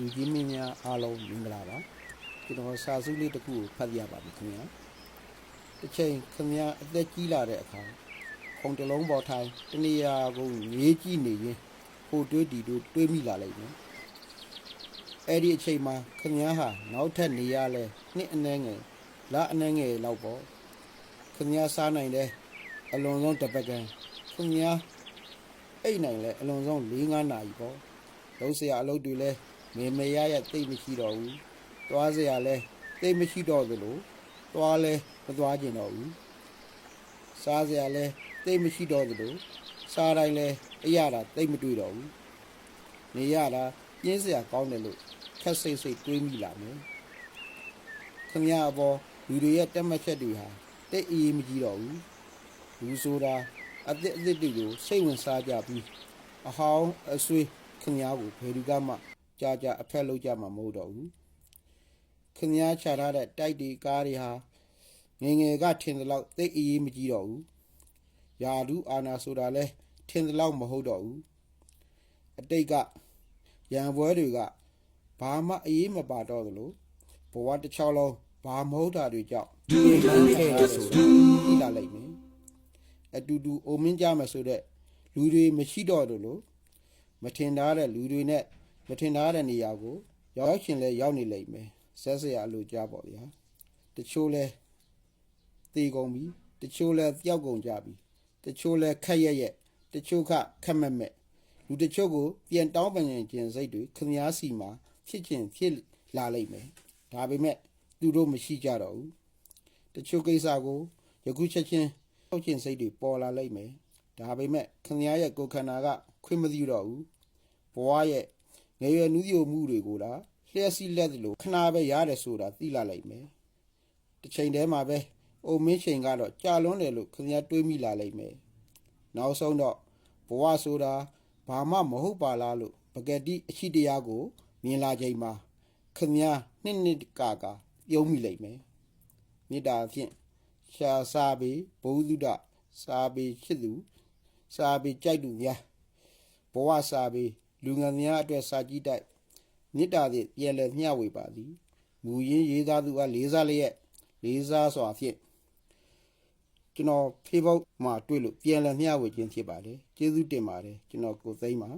လူကြီးမင်းများအားလုံးမင်္ဂလာပါကျွန်တော်စာစုလေးတစ်ခုကိုဖတ်ပြပါမယ်ခင်ဗျာတစ်ချိန်ခင်ဗျာအသက်ကြီးလာတဲ့အခါခုံတစ်လုံးပေါ်ထိုင်တနေရာကိုငေးကြည့်နေရင်ဟိုတွေးဒီတို့တွေးမိလာလိမ့်မယ်အဲ့ဒီအချိန်မှာခင်ဗျားဟာနောက်ထပ်နေရလဲနှစ်အနည်းငယ်လအနည်းငယ်လောက်ပေါ့ခင်ဗျားစားနိုင်တယ်အလွန်ဆုံးတစ်ပတ်ကန်ခင်ဗျားအိတ်နိုင်လဲအလွန်ဆုံး၄-၅နာရီပေါ့လုံးစရာအလုပ်တွေလဲ မေမေရရတိတ်မရှိတော့ဘူး။သွားစရာလဲတိတ်မရှိတော့သလိုသွားလဲမသွားကျင်တော့ဘူး။စားစရာလဲတိတ်မရှိတော့သလိုစားတိုင်းလဲအရတာတိတ်မတွေ့တော့ဘူး။နေရတာပြင်းစရာကောင်းတယ်လို့ခက်စိတ်စိတ်တွေးမိလာမယ်။ခမရအပေါ်လူတွေရဲ့တက်မှတ်ချက်တွေဟာတိတ်အေးမကြီးတော့ဘူး။လူဆိုတာအသစ်အသစ်တွေကိုစိတ်ဝင်စားကြပြီးအဟောင်းအဆွေးခင်ဗျားကိုဘယ်သူကမှ ကြာကြာအဖက်လုပ်ကြမှာမဟုတ်တော့ဘူးခင်ဗျားချထားတဲ့တိုက်ဒီကားတွေဟာငယ်ငယ်ကထင်သလောက်သိပ်အေးမကြီးတော့ဘူးယာဒူအာနာဆိုတာလဲထင်သလောက်မဟုတ်တော့ဘူးအတိတ်ကရံပွဲတွေကဘာမှအေးမပါတော့သလိုဘဝတစ်ချောင်းလုံးဘာမဟုတ်တာတွေကြောင့်ဒီလိုခဲ့ရဆိုပြီးလာလိုက်မယ်အတူတူအိုမင်းကြမယ်ဆိုတဲ့လူတွေမရှိတော့တယ်လို့မထင်ထားတဲ့လူတွေနဲ့ မထင်ထားတဲ့နေရာကိုရောက်ရှင်လဲရောက်နေလိမ့်မယ်ဆက်စရာအလိုကြပါဗျာတချို့လဲသေကုန်ပြီတချို့လဲပျောက်ကုန်ကြပြီတချို့လဲခက်ရက်ရက်တချို့ခခက်မက်မက်လူတချို့ကိုပြန်တောင်းပန်ခြင်းစိတ်တွေခမားစီမှာဖြစ်ခြင်းဖြစ်လာလိမ့်မယ်ဒါပေမဲ့သူတို့မရှိကြတော့ဘူးတချို့ကိစ္စကိုယခုချက်ချင်းထုတ်ခြင်းစိတ်တွေပေါ်လာလိမ့်မယ်ဒါပေမဲ့ခမားရဲ့ကိုယ်ခန္ဓာကခွင့်မပြုတော့ဘူးဘဝရဲ့ ငယ်ရွယ်နူးညိုမှုတွေကိုလာလျှက်စီးလက်သလိုခဏပဲရတယ်ဆိုတာသိလာလိုက်မယ်တစ်ချိန်တည်းမှာပဲအိုမင်းချိန်ကတော့ကြာလွန်းတယ်လို့ခင်ဗျားတွေးမိလာလိုက်မယ်နောက်ဆုံးတော့ဘဝဆိုတာဘာမှမဟုတ်ပါလားလို့ပကတိအရှိတရားကို မြင်လာချိန်မှာခင်ဗျားနှစ်နှစ်ကာကာပြုံးမိလိုက်မယ်မေတ္တာဖြင့်ရှာစာပေဘုဒ္ဓစာပေရှိသူစာပေကြိုက်သူများဘဝစာပေ လူငယ်များအတွက်စာကြည့်တိုက်မေတ္တာဖြင့်ပြန်လည်မျှဝေပါသည်မူရင်းရေးသားသူကလေးစားလျက်လေးစားစွာဖြင့်ကျွန်တော် Facebook မှာတွေ့လို့ပြန်လည်မျှဝေခြင်းဖြစ်ပါတယ်ကျေးဇူးတင်ပါတယ်ကျွန်တော်ကိုသိမ်းပါ